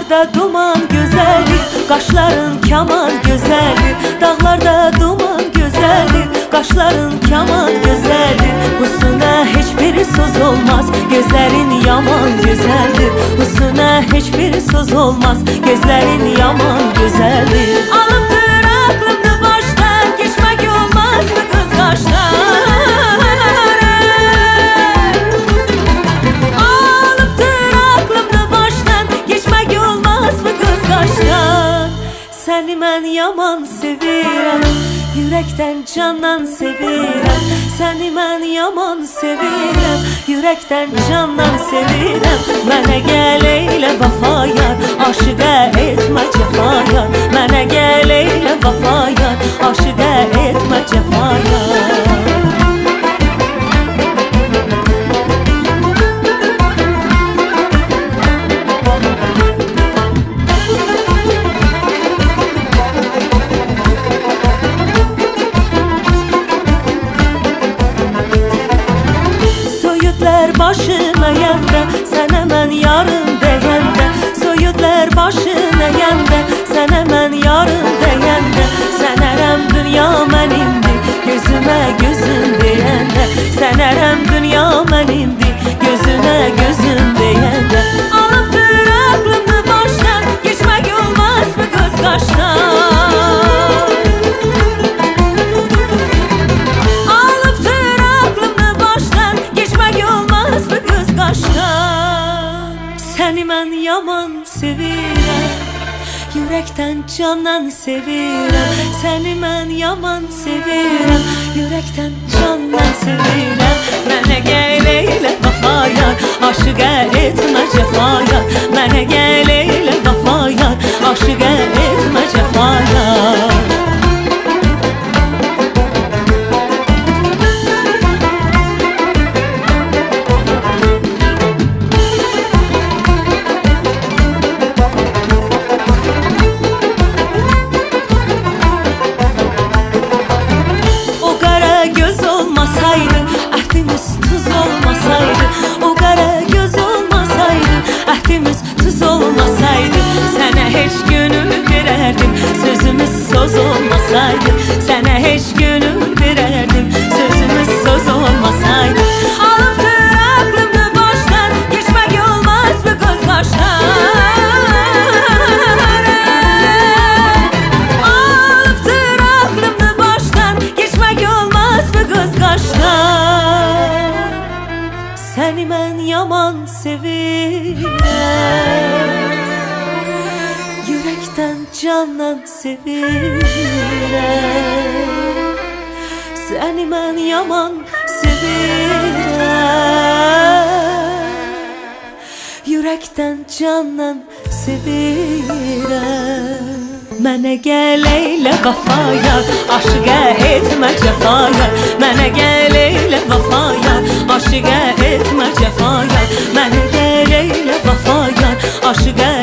Dağlarda duman güzeldir Kaşların kaman güzeldir Dağlarda duman güzeldir Kaşların kaman güzeldir Husuna hiçbir söz olmaz Gözlerin yaman güzeldir. Husuna hiçbir söz olmaz Gözlerin yaman güzeldir Ben yaman sevirem Yürekten candan sevirem Seni ben yaman sevirem Yürekten candan sevirem Mənə gəl eylə vəfa yar Aşıqə etmə cəfa yar Mənə gəl eylə vəfa başına yende Sen hemen yarın deyende Söğütler başına yende Sen hemen yarın deyende Sen erem dünya menindi Gözüme gözün deyende Sen erem dünya yaman sevirem Yürekten candan sevirem Seni ben yaman sevirem Yürekten candan sevirem Mənə gəl eylə vəfa yar Aşıqə etmə cəfa yar Mənə gəl eylə vəfa ben yaman sevirem Yürekten candan sevirem Seni ben yaman sevirem Yürekten candan sevirem Mənə gəl eylə vəfa yar Aşıqə etmə cəfa 老实干。